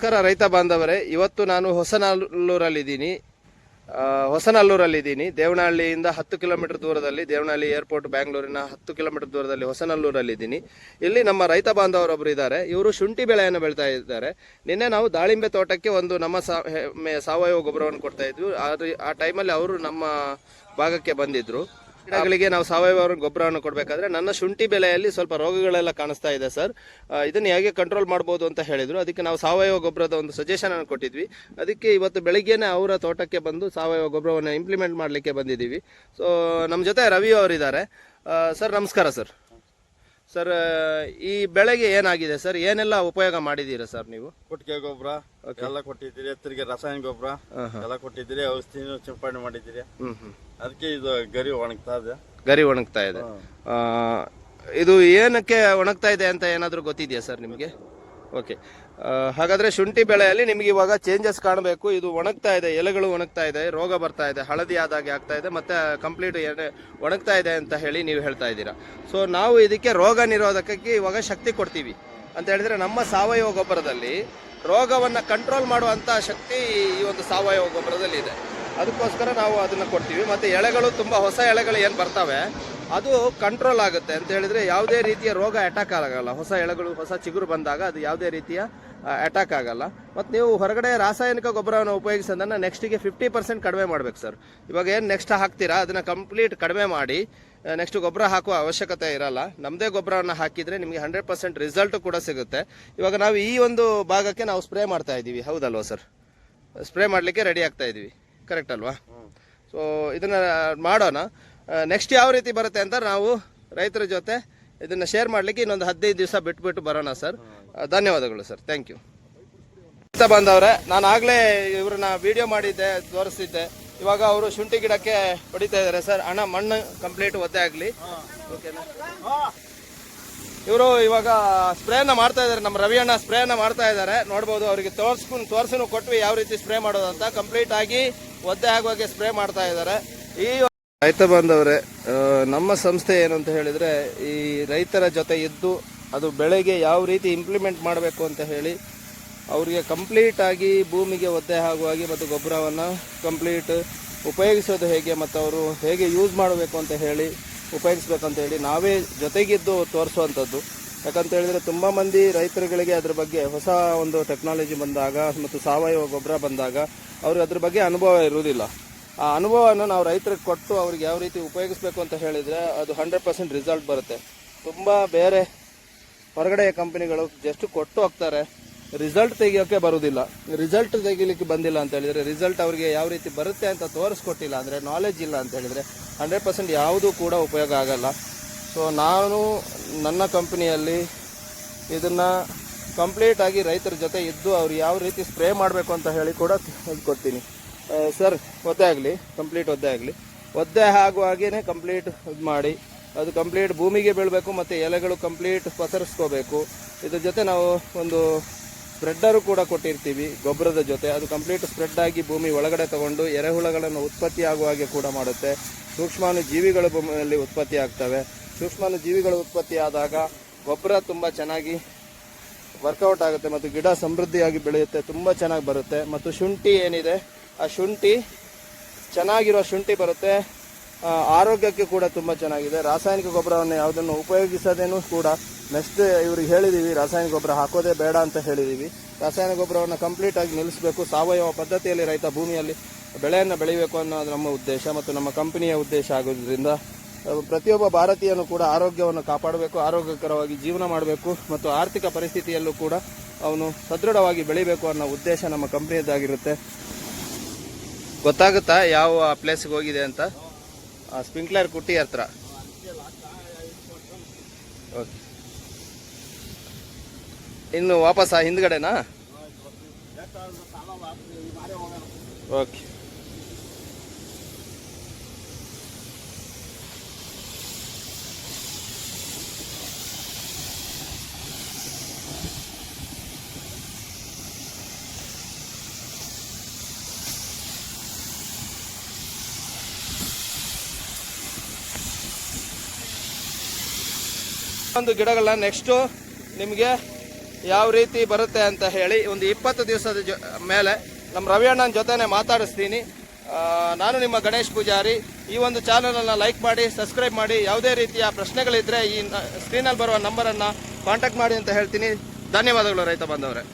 ನಮಸ್ಕಾರ ರೈತ ಬಾಂಧವರೇ. ಇವತ್ತು ನಾನು ಹೊಸನಲ್ಲೂರಲ್ಲಿದ್ದೀನಿ. ಹೊಸನಲ್ಲೂರಲ್ಲಿದ್ದೀನಿ. ದೇವನಹಳ್ಳಿಯಿಂದ ಹತ್ತು ಕಿಲೋಮೀಟರ್ ದೂರದಲ್ಲಿ, ದೇವನಹಳ್ಳಿ ಏರ್ಪೋರ್ಟ್, ಬ್ಯಾಂಗ್ಳೂರಿನ ಹತ್ತು ಕಿಲೋಮೀಟರ್ ದೂರದಲ್ಲಿ ಹೊಸನಲ್ಲೂರಲ್ಲಿದ್ದೀನಿ. ಇಲ್ಲಿ ನಮ್ಮ ರೈತ ಬಾಂಧವರೊಬ್ಬರು ಇದ್ದಾರೆ. ಇವರು ಶುಂಠಿ ಬೆಳೆಯನ್ನು ಬೆಳೀತಾ ಇದ್ದಾರೆ. ನಿನ್ನೆ ನಾವು ದಾಳಿಂಬೆ ತೋಟಕ್ಕೆ ಒಂದು ನಮ್ಮ ಸಾವಯವ ಗೊಬ್ಬರವನ್ನು ಕೊಡ್ತಾ ಇದ್ವಿ. ಆ ಟೈಮಲ್ಲಿ ಅವರು ನಮ್ಮ ಭಾಗಕ್ಕೆ ಬಂದಿದ್ರು. ಗಿಡಗಳಿಗೆ ನಾವು ಸಾವಯವ ಗೊಬ್ಬರವನ್ನು ಕೊಡಬೇಕಾದ್ರೆ ನನ್ನ ಶುಂಠಿ ಬೆಳೆಯಲ್ಲಿ ಸ್ವಲ್ಪ ರೋಗಗಳೆಲ್ಲ ಕಾಣಿಸ್ತಾ ಇದೆ, ಸರ್. ಇದನ್ನ ಹೇಗೆ ಕಂಟ್ರೋಲ್ ಮಾಡ್ಬೋದು ಅಂತ ಹೇಳಿದ್ರು. ಅದಕ್ಕೆ ನಾವು ಸಾವಯವ ಗೊಬ್ಬರದ ಒಂದು ಸಜೆಷನ್ ಅನ್ನು ಕೊಟ್ಟಿದ್ವಿ. ಅದಕ್ಕೆ ಇವತ್ತು ಬೆಳಿಗ್ಗೆನೆ ಅವರ ತೋಟಕ್ಕೆ ಬಂದು ಸಾವಯವ ಗೊಬ್ಬರವನ್ನು ಇಂಪ್ಲಿಮೆಂಟ್ ಮಾಡಲಿಕ್ಕೆ ಬಂದಿದ್ದೀವಿ. ಸೊ ನಮ್ಮ ಜೊತೆ ರವಿ ಅವರಿದ್ದಾರೆ ಸರ್, ನಮಸ್ಕಾರ, ಸರ್. ಸರ್ ಈ ಬೆಳೆಗೆ ಏನಾಗಿದೆ ಸರ್ ಏನೆಲ್ಲ ಉಪಯೋಗ ಮಾಡಿದ್ದೀರಾ ಸರ್ ನೀವು? ಕೊಟ್ಟಿಗೆ ಗೊಬ್ಬರ ಎಲ್ಲ ಕೊಟ್ಟಿದ್ದೀರಿ. ಎತ್ತರಿಗೆ ರಾಸಾಯನಿಕ ಗೊಬ್ಬರ ಎಲ್ಲ ಕೊಟ್ಟಿದ್ದೀರಿ. ಔಷಧಿನೂ ಸಿಂಪಡಣೆ ಮಾಡಿದ್ದೀರಿ. ಅದಕ್ಕೆ ಇದು ಗರಿ ಒಣಗ್ತಾ ಇದೆ. ಗರಿ ಒಣಗ್ತಾ ಇದೆ. ಇದು ಏನಕ್ಕೆ ಒಣಗ್ತಾ ಇದೆ ಅಂತ ಏನಾದರೂ ಗೊತ್ತಿದೆಯಾ ಸರ್ ನಿಮಗೆ? ಓಕೆ ಹಾಗಾದ್ರೆ ಶುಂಠಿ ಬೆಳೆಯಲ್ಲಿ ನಿಮಗೆ ಇವಾಗ ಚೇಂಜಸ್ ಕಾಣಬೇಕು. ಇದು ಒಣಗ್ತಾ ಇದೆ, ಎಲೆಗಳು ಒಣಗ್ತಾ ಇದೆ, ರೋಗ ಬರ್ತಾ ಇದೆ, ಹಳದಿ ಆದಾಗೆ ಆಗ್ತಾ ಇದೆ, ಮತ್ತೆ ಕಂಪ್ಲೀಟ್ ಒಣಗ್ತಾ ಇದೆ ಅಂತ ಹೇಳಿ ನೀವು ಹೇಳ್ತಾ ಇದ್ದೀರಾ. ಸೊ ನಾವು ಇದಕ್ಕೆ ರೋಗ ನಿರೋಧಕಕ್ಕೆ ಇವಾಗ ಶಕ್ತಿ ಕೊಡ್ತೀವಿ. ಅಂತ ಹೇಳಿದ್ರೆ ನಮ್ಮ ಸಾವಯವ ಗೊಬ್ಬರದಲ್ಲಿ ರೋಗವನ್ನ ಕಂಟ್ರೋಲ್ ಮಾಡುವಂತ ಶಕ್ತಿ ಈ ಒಂದು ಸಾವಯವ ಗೊಬ್ಬರದಲ್ಲಿ ಇದೆ. ಅದಕ್ಕೋಸ್ಕರ ನಾವು ಅದನ್ನ ಕೊಡ್ತೀವಿ. ಮತ್ತೆ ಎಳೆಗಳು ತುಂಬಾ, ಹೊಸ ಎಳೆಗಳು ಏನು ಬರ್ತವೆ, ಅದು ಕಂಟ್ರೋಲ್ ಆಗುತ್ತೆ. ಅಂತ ಹೇಳಿದ್ರೆ ಯಾವುದೇ ರೀತಿಯ ರೋಗ ಅಟ್ಯಾಕ್ ಆಗಲ್ಲ. ಹೊಸ ಎಳೆಗಳು, ಹೊಸ ಚಿಗುರು ಬಂದಾಗ ಅದು ಯಾವುದೇ ರೀತಿಯ ಅಟ್ಯಾಕ್ ಆಗಲ್ಲ. ಮತ್ತು ನೀವು ಹೊರಗಡೆ ರಾಸಾಯನಿಕ ಗೊಬ್ಬರವನ್ನು ಉಪಯೋಗಿಸೋದನ್ನು ನೆಕ್ಸ್ಟಿಗೆ ಫಿಫ್ಟಿ ಪರ್ಸೆಂಟ್ ಕಡಿಮೆ ಮಾಡಬೇಕು ಸರ್ ಇವಾಗ ಏನು ನೆಕ್ಸ್ಟ್ ಹಾಕ್ತೀರಾ? ಅದನ್ನು ಕಂಪ್ಲೀಟ್ ಕಡಿಮೆ ಮಾಡಿ ನೆಕ್ಸ್ಟ್ ಗೊಬ್ಬರ ಹಾಕುವ ಅವಶ್ಯಕತೆ ಇರಲ್ಲ. ನಮ್ಮದೇ ಗೊಬ್ಬರವನ್ನು ಹಾಕಿದರೆ ನಿಮಗೆ ಹಂಡ್ರೆಡ್ ಪರ್ಸೆಂಟ್ ರಿಸಲ್ಟ್ ಕೂಡ ಸಿಗುತ್ತೆ. ಇವಾಗ ನಾವು ಈ ಒಂದು ಭಾಗಕ್ಕೆ ನಾವು ಸ್ಪ್ರೇ ಮಾಡ್ತಾ ಇದ್ದೀವಿ. ಹೌದಲ್ವಾ ಸರ್ ಸ್ಪ್ರೇ ಮಾಡಲಿಕ್ಕೆ ರೆಡಿ ಆಗ್ತಾ ಇದ್ದೀವಿ. ಕರೆಕ್ಟ್ ಅಲ್ವಾ? ಸೊ ಇದನ್ನು ಮಾಡೋಣ. ನೆಕ್ಸ್ಟ್ ಯಾವ ರೀತಿ ಬರುತ್ತೆ ಅಂತ ನಾವು ರೈತರ ಜೊತೆ ಇದನ್ನು ಶೇರ್ ಮಾಡಲಿಕ್ಕೆ ಇನ್ನೊಂದು ಹದಿನೈದು ದಿವಸ ಬಿಟ್ಬಿಟ್ಟು ಬರೋಣ ಸರ್ ಧನ್ಯವಾದಗಳು ಸರ್. ಥ್ಯಾಂಕ್ ಯು ರೈತ ಬಾಂಧವ್ರೆ, ನಾನು ಆಗಲೇ ಇವ್ರನ್ನ ವಿಡಿಯೋ ಮಾಡಿದ್ದೆ, ತೋರಿಸ್ತಿದ್ದೆ. ಇವಾಗ ಅವರು ಶುಂಠಿ ಗಿಡಕ್ಕೆ ಹೊಡಿತಾ ಇದ್ದಾರೆ ಸರ್. ಹಣ, ಮಣ್ಣು ಕಂಪ್ಲೀಟ್ ಒದ್ದೆ ಆಗಲಿ. ಓಕೆನಾ ಇವರು ಇವಾಗ ಸ್ಪ್ರೇನ ಮಾಡ್ತಾ ಇದ್ದಾರೆ. ನಮ್ಮ ರವಿ ಅಣ್ಣ ಸ್ಪ್ರೇನ ಮಾಡ್ತಾ ಇದ್ದಾರೆ. ನೋಡ್ಬೋದು, ಅವರಿಗೆ ತೋರಿಸ್ಕೊಂಡು ತೋರ್ಸನು ಕೊಟ್ವಿ ಯಾವ ರೀತಿ ಸ್ಪ್ರೇ ಮಾಡೋದು ಅಂತ. ಕಂಪ್ಲೀಟ್ ಆಗಿ ಒದ್ದೆ ಆಗುವಾಗೆ ಸ್ಪ್ರೇ ಮಾಡ್ತಾ ಇದ್ದಾರೆ. ಈ ರೈತ ಬಾಂಧವರೇ ನಮ್ಮ ಸಂಸ್ಥೆ ಏನು ಅಂತ ಹೇಳಿದ್ರೆ, ಈ ರೈತರ ಜೊತೆ ಇದ್ದು ಅದು ಬೆಳೆಗೆ ಯಾವ ರೀತಿ ಇಂಪ್ಲಿಮೆಂಟ್ ಮಾಡಬೇಕು ಅಂತ ಹೇಳಿ ಅವರಿಗೆ ಕಂಪ್ಲೀಟಾಗಿ ಭೂಮಿಗೆ ಒದ್ದೆ ಆಗುವಾಗಿ ಮತ್ತು ಗೊಬ್ಬರವನ್ನು ಕಂಪ್ಲೀಟ್ ಉಪಯೋಗಿಸೋದು ಹೇಗೆ ಮತ್ತು ಅವರು ಹೇಗೆ ಯೂಸ್ ಮಾಡಬೇಕು ಅಂತ ಹೇಳಿ ಉಪಯೋಗಿಸ್ಬೇಕಂತ ಹೇಳಿ ನಾವೇ ಜೊತೆಗಿದ್ದು ತೋರಿಸುವಂಥದ್ದು. ಯಾಕಂತ ಹೇಳಿದ್ರೆ ತುಂಬ ಮಂದಿ ರೈತರುಗಳಿಗೆ ಅದ್ರ ಬಗ್ಗೆ ಹೊಸ ಒಂದು ಟೆಕ್ನಾಲಜಿ ಬಂದಾಗ ಮತ್ತು ಸಾವಯವ ಗೊಬ್ಬರ ಬಂದಾಗ ಅವ್ರಿಗೆ ಅದ್ರ ಬಗ್ಗೆ ಅನುಭವ ಇರುವುದಿಲ್ಲ. ಆ ಅನುಭವವನ್ನು ನಾವು ರೈತರಿಗೆ ಕೊಟ್ಟು ಅವ್ರಿಗೆ ಯಾವ ರೀತಿ ಉಪಯೋಗಿಸ್ಬೇಕು ಅಂತ ಹೇಳಿದರೆ ಅದು ಹಂಡ್ರೆಡ್ ಪರ್ಸೆಂಟ್ ರಿಸಲ್ಟ್ ಬರುತ್ತೆ. ತುಂಬ ಬೇರೆ ಹೊರಗಡೆ ಕಂಪನಿಗಳು ಜಸ್ಟ್ ಕೊಟ್ಟು ಹೋಗ್ತಾರೆ. ರಿಸಲ್ಟ್ ತೆಗಿಯೋಕೆ ಬರುವುದಿಲ್ಲ ರಿಸಲ್ಟ್ ತೆಗಿಲಿಕ್ಕೆ ಬಂದಿಲ್ಲ ಅಂತ ಹೇಳಿದ್ರೆ ರಿಸಲ್ಟ್ ಅವರಿಗೆ ಯಾವ ರೀತಿ ಬರುತ್ತೆ ಅಂತ ತೋರಿಸ್ಕೊಟ್ಟಿಲ್ಲ ಅಂದರೆ ನಾಲೆಜ್ ಇಲ್ಲ ಅಂತ ಹೇಳಿದ್ರೆ ಹಂಡ್ರೆಡ್ ಪರ್ಸೆಂಟ್ ಯಾವುದೂ ಕೂಡ ಉಪಯೋಗ ಆಗಲ್ಲ. ಸೊ ನಾನು ನನ್ನ ಕಂಪನಿಯಲ್ಲಿ ಇದನ್ನ ಕಂಪ್ಲೀಟ್ ಆಗಿ ರೈತರ ಜೊತೆ ಇದ್ದು ಅವ್ರು ಯಾವ ರೀತಿ ಸ್ಪ್ರೇ ಮಾಡಬೇಕು ಅಂತ ಹೇಳಿ ಕೂಡ ಕೊಡ್ತೀನಿ ಸರ್ ಒದ್ದೆ ಆಗಲಿ ಕಂಪ್ಲೀಟ್ ಒದ್ದೆ ಆಗಲಿ. ಒದ್ದೆ ಆಗುವಾಗೇನೆ ಕಂಪ್ಲೀಟ್ ಇದು ಮಾಡಿ. ಅದು ಕಂಪ್ಲೀಟ್ ಭೂಮಿಗೆ ಬೀಳಬೇಕು ಮತ್ತು ಎಲೆಗಳು ಕಂಪ್ಲೀಟ್ ಪಸರಿಸ್ಕೋಬೇಕು. ಇದ್ರ ಜೊತೆ ನಾವು ಒಂದು ಸ್ಪ್ರೆಡ್ಡರು ಕೂಡ ಕೊಟ್ಟಿರ್ತೀವಿ ಗೊಬ್ಬರದ ಜೊತೆ. ಅದು ಕಂಪ್ಲೀಟ್ ಸ್ಪ್ರೆಡ್ ಆಗಿ ಭೂಮಿ ಒಳಗಡೆ ತಗೊಂಡು ಎರೆಹುಳಗಳನ್ನು ಉತ್ಪತ್ತಿ ಆಗುವ ಹಾಗೆ ಕೂಡ ಮಾಡುತ್ತೆ. ಸೂಕ್ಷ್ಮಾಣು ಜೀವಿಗಳು ಭೂಮಿಯಲ್ಲಿ ಉತ್ಪತ್ತಿ ಆಗ್ತವೆ. ಸೂಕ್ಷ್ಮಾಣು ಜೀವಿಗಳು ಉತ್ಪತ್ತಿ ಆದಾಗ ಗೊಬ್ಬರ ತುಂಬ ಚೆನ್ನಾಗಿ ವರ್ಕೌಟ್ ಆಗುತ್ತೆ ಮತ್ತು ಗಿಡ ಸಮೃದ್ಧಿಯಾಗಿ ಬೆಳೆಯುತ್ತೆ, ತುಂಬ ಚೆನ್ನಾಗಿ ಬರುತ್ತೆ. ಮತ್ತು ಶುಂಠಿ ಏನಿದೆ, ಆ ಶುಂಠಿ, ಚೆನ್ನಾಗಿರೋ ಶುಂಠಿ ಬರುತ್ತೆ. ಆರೋಗ್ಯಕ್ಕೆ ಕೂಡ ತುಂಬ ಚೆನ್ನಾಗಿದೆ. ರಾಸಾಯನಿಕ ಗೊಬ್ಬರವನ್ನು ಯಾವುದನ್ನು ಉಪಯೋಗಿಸದೇನು ಕೂಡ ನೆಕ್ಸ್ಟ್ ಇವ್ರಿಗೆ ಹೇಳಿದ್ದೀವಿ ರಾಸಾಯನಿಕ ಗೊಬ್ಬರ ಹಾಕೋದೇ ಬೇಡ ಅಂತ ಹೇಳಿದ್ದೀವಿ ರಾಸಾಯನಿಕ ಗೊಬ್ಬರವನ್ನು ಕಂಪ್ಲೀಟ್ ಆಗಿ ನಿಲ್ಲಿಸಬೇಕು. ಸಾವಯವ ಪದ್ಧತಿಯಲ್ಲಿ ರೈತ ಭೂಮಿಯಲ್ಲಿ ಬೆಳೆಯನ್ನು ಬೆಳೀಬೇಕು ಅನ್ನೋದು ನಮ್ಮ ಉದ್ದೇಶ ಮತ್ತು ನಮ್ಮ ಕಂಪನಿಯ ಉದ್ದೇಶ ಆಗೋದ್ರಿಂದ ಪ್ರತಿಯೊಬ್ಬ ಭಾರತೀಯನು ಕೂಡ ಆರೋಗ್ಯವನ್ನು ಕಾಪಾಡಬೇಕು, ಆರೋಗ್ಯಕರವಾಗಿ ಜೀವನ ಮಾಡಬೇಕು ಮತ್ತು ಆರ್ಥಿಕ ಪರಿಸ್ಥಿತಿಯಲ್ಲೂ ಕೂಡ ಅವನು ಸದೃಢವಾಗಿ ಬೆಳಿಬೇಕು ಅನ್ನೋ ಉದ್ದೇಶ ನಮ್ಮ ಕಂಪನಿಯದ್ದಾಗಿರುತ್ತೆ ಗೊತ್ತಾಗುತ್ತಾ ಯಾವ ಪ್ಲೇಸ್ಗೆ ಹೋಗಿದೆ ಅಂತ? ಸ್ಪ್ರಿಂಕ್ಲರ್ ಕುಟ್ಟಿ ಹತ್ರ. ಓಕೆ. ಇನ್ನು ವಾಪಸ್ ಆ ಹಿಂದ್ಗಡೆನಾ? ಓಕೆ. ಒಂದು ಗಿಡಗಳನ್ನ ನೆಕ್ಸ್ಟು ನಿಮಗೆ ಯಾವ ರೀತಿ ಬರುತ್ತೆ ಅಂತ ಹೇಳಿ ಒಂದು ಇಪ್ಪತ್ತು ದಿವಸದ ಜೊ, ಮೇಲೆ ನಮ್ಮ ರವಿ ಅಣ್ಣನ ಜೊತೆನೆ ಮಾತಾಡಿಸ್ತೀನಿ. ನಾನು ನಿಮ್ಮ ಗಣೇಶ್ ಪೂಜಾರಿ. ಈ ಒಂದು ಚಾನಲನ್ನು ಲೈಕ್ ಮಾಡಿ, ಸಬ್ಸ್ಕ್ರೈಬ್ ಮಾಡಿ. ಯಾವುದೇ ರೀತಿಯ ಪ್ರಶ್ನೆಗಳಿದ್ದರೆ ಈ ಸ್ಕ್ರೀನಲ್ಲಿ ಬರುವ ನಂಬರನ್ನು ಕಾಂಟ್ಯಾಕ್ಟ್ ಮಾಡಿ ಅಂತ ಹೇಳ್ತೀನಿ. ಧನ್ಯವಾದಗಳು ರೈತ ಬಾಂಧವರೇ.